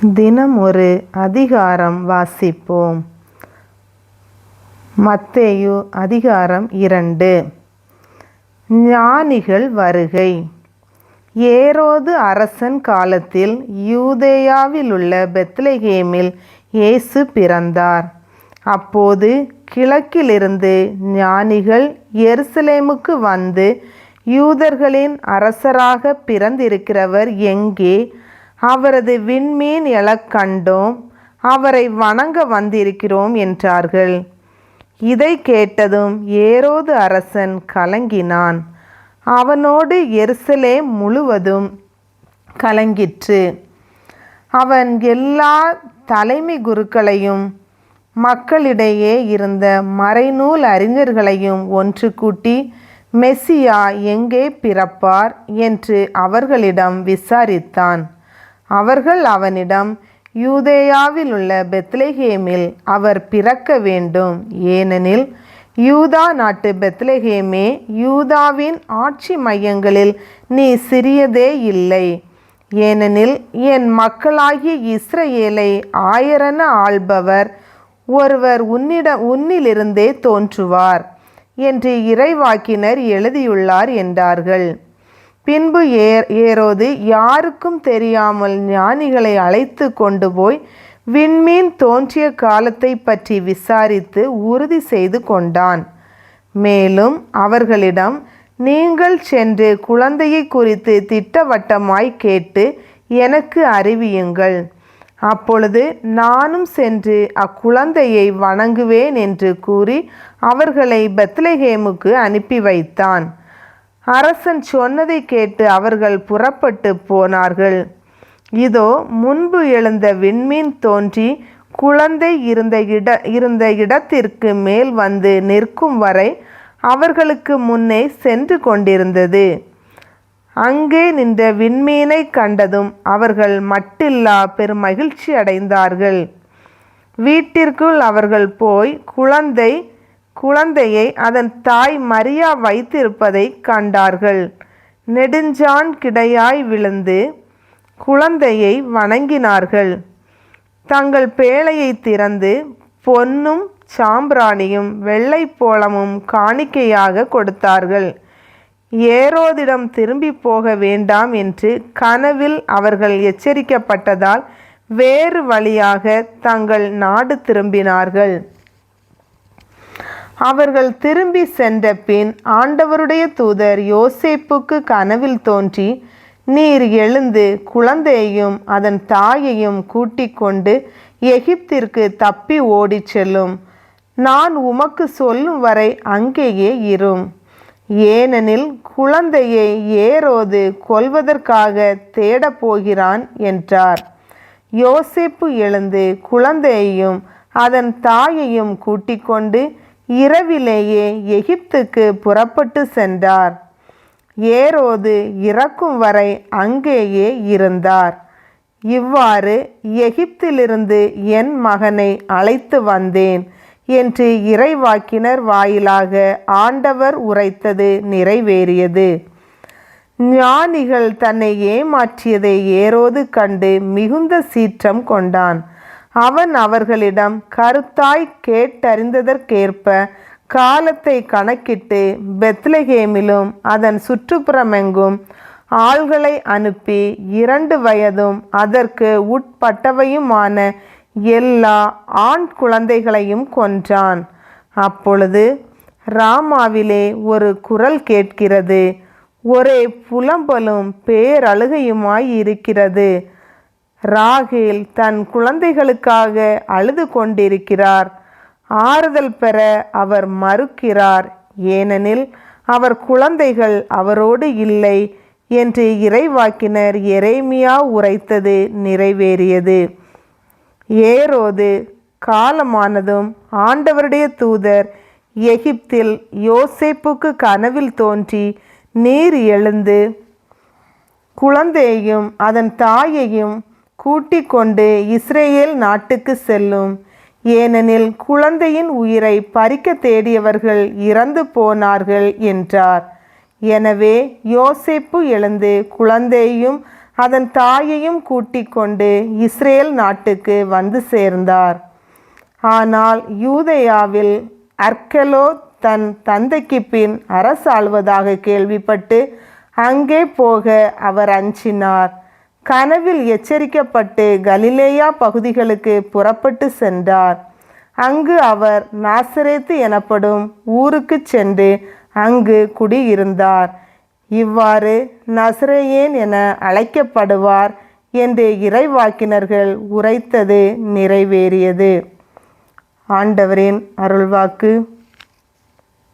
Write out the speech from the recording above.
தினம் ஒரு அதிகாரம் வாசிப்போம். மத்தேயு அதிகாரம் இரண்டு. ஞானிகள் வருகை. ஏரோது அரசன் காலத்தில் யூதேயாவிலுள்ள பெத்லகேமில் இயேசு பிறந்தார். அப்போது கிழக்கிலிருந்து ஞானிகள் எருசலேமுக்கு வந்து யூதர்களின் அரசராக பிறந்திருக்கிறவர் எங்கே? அவரது விண்மீன் எழக் கண்டோம் அவரை வணங்க வந்திருக்கிறோம் என்றார்கள். இதை கேட்டதும் ஏரோது அரசன் கலங்கினான். அவனோடு எருசலே முழுவதும் கலங்கிற்று. அவன் எல்லா தலைமை குருக்களையும் மக்களிடையே இருந்த மறைநூல் அறிஞர்களையும் ஒன்று கூட்டி மெஸ்ஸியா எங்கே பிறப்பார்? என்று அவர்களிடம் விசாரித்தான். அவர்கள் அவனிடம் யூதேயாவில் உள்ள பெத்லஹேமில் அவர் பிறக்க வேண்டும். ஏனெனில் யூதா நாட்டு பெத்லஹேமே யூதாவின் ஆட்சி மையங்களில் நீ சிறியதே இல்லை. ஏனெனில் என் மக்களாகிய இஸ்ரேலை ஆயரென ஆள்பவர் ஒருவர் உன்னிட உன்னிலிருந்தே தோன்றுவார் என்று இறைவாக்கினர் எழுதியுள்ளார் என்றார்கள். பின்பு ஏ ஏரோது யாருக்கும் தெரியாமல் ஞானிகளை அழைத்து கொண்டு போய் விண்மீன் தோன்றிய காலத்தை பற்றி விசாரித்து உறுதி செய்து கொண்டான். மேலும் அவர்களிடம் நீங்கள் சென்று குழந்தையை குறித்து திட்டவட்டமாய் கேட்டு எனக்கு அறிவியுங்கள். அப்பொழுது நானும் சென்று அக்குழந்தையை வணங்குவேன் என்று கூறி அவர்களை பெத்லஹேமுக்கு அனுப்பி வைத்தான். அரசன் சொன்னதை கேட்டு அவர்கள் புறப்பட்டு போனார்கள். இதோ முன்பு எழுந்த விண்மீன் தோன்றி குழந்தை இருந்த இட இருந்த இடத்திற்கு மேல் வந்து நிற்கும் வரை அவர்களுக்கு முன்னே சென்று கொண்டிருந்தது. அங்கே நின்ற விண்மீனை கண்டதும் அவர்கள் மட்டில்லா பெருமகிழ்ச்சி அடைந்தார்கள். வீட்டிற்குள் அவர்கள் போய் குழந்தை குழந்தையை அதன் தாய் மரியா வைத்திருப்பதை கண்டார்கள். நெடுஞ்சான் கிடையாய் விழுந்து குழந்தையை வணங்கினார்கள். தங்கள் பேழையை திறந்து பொன்னும் சாம்பிராணியும் வெள்ளைப்போளமும் காணிக்கையாக கொடுத்தார்கள். ஏரோதிடம் திரும்பி போக வேண்டாம் என்று கனவில் அவர்கள் எச்சரிக்கப்பட்டதால் வேறு வழியாக தங்கள் நாடு திரும்பினார்கள். அவர்கள் திரும்பி சென்ற பின் ஆண்டவருடைய தூதர் யோசேப்புக்கு கனவில் தோன்றி நீர் எழுந்து குழந்தையையும் அதன் தாயையும் கூட்டிக் கொண்டு எகிப்திற்கு தப்பி ஓடிச் செல்லும். நான் உமக்கு சொல்லும் வரை அங்கேயே இரும். ஏனெனில் குழந்தையை ஏரோது கொல்வதற்காக தேடப் போகிறான் என்றார். யோசேப்பு எழுந்து குழந்தையையும் அதன் தாயையும் கூட்டிக் கொண்டு இரவிலேயே எகிப்துக்கு புறப்பட்டு சென்றார். ஏரோது இறக்கும் வரை அங்கேயே இருந்தார். இவ்வாறு எகிப்திலிருந்து என் மகனை அழைத்து வந்தேன் என்று இறைவாக்கினர் வாயிலாக ஆண்டவர் உரைத்தது நிறைவேறியது. ஞானிகள் தன்னை ஏமாற்றியதை ஏரோது கண்டு மிகுந்த சீற்றம் கொண்டான். அவன் அவர்களிடம் கருத்தாய் கேட்டறிந்ததற்கேற்ப காலத்தை கணக்கிட்டு பெத்லகேமிலும் அதன் சுற்றுப்புறமெங்கும் ஆள்களை அனுப்பி இரண்டு வயதும் அதற்கு உட்பட்டவையுமான எல்லா ஆண் குழந்தைகளையும் கொன்றான். அப்பொழுது ராமாவிலே ஒரு குரல் கேட்கிறது. ஒரே புலம்பலும் பேரழுகையுமாய் இருக்கிறது. ராகேல் தன் குழந்தைகளுக்காக அழுது கொண்டிருக்கிறார். ஆறுதல் பெற அவர் மறுக்கிறார். ஏனெனில் அவர் குழந்தைகள் அவரோடு இல்லை என்று இறைவாக்கினர் எரேமியா உரைத்தது நிறைவேறியது. ஏரோது காலமானதும் ஆண்டவருடைய தூதர் எகிப்தில் யோசேப்புக்கு கனவில் தோன்றி நீர் எழுந்து குழந்தையையும் அதன் தாயையும் கூட்டிக் கொண்டு இஸ்ரேல் நாட்டுக்கு செல்லும். ஏனெனில் குழந்தையின் உயிரை பறிக்க தேடியவர்கள் இறந்து போனார்கள் என்றார். எனவே யோசேப்பு எழுந்து குழந்தையும் அதன் தாயையும் கூட்டிக் கொண்டு இஸ்ரேல் நாட்டுக்கு வந்து சேர்ந்தார். ஆனால் யூதயாவில் அர்கலோ தன் தந்தைக்கு பின் அரசாள்வதாக கேள்விப்பட்டு அங்கே போக அவர் அஞ்சினார். கனவில் எச்சரிக்கப்பட்டு கலிலேயா பகுதிகளுக்கு புறப்பட்டு சென்றார். அங்கு அவர் நாசரேத்து எனப்படும் ஊருக்கு சென்று அங்கு குடியிருந்தார். இவ்வாறு நசரேயேன் என அழைக்கப்படுவார் என்று இறைவாக்கினர்கள் உரைத்தது நிறைவேறியது. ஆண்டவரின் அருள்வாக்கு.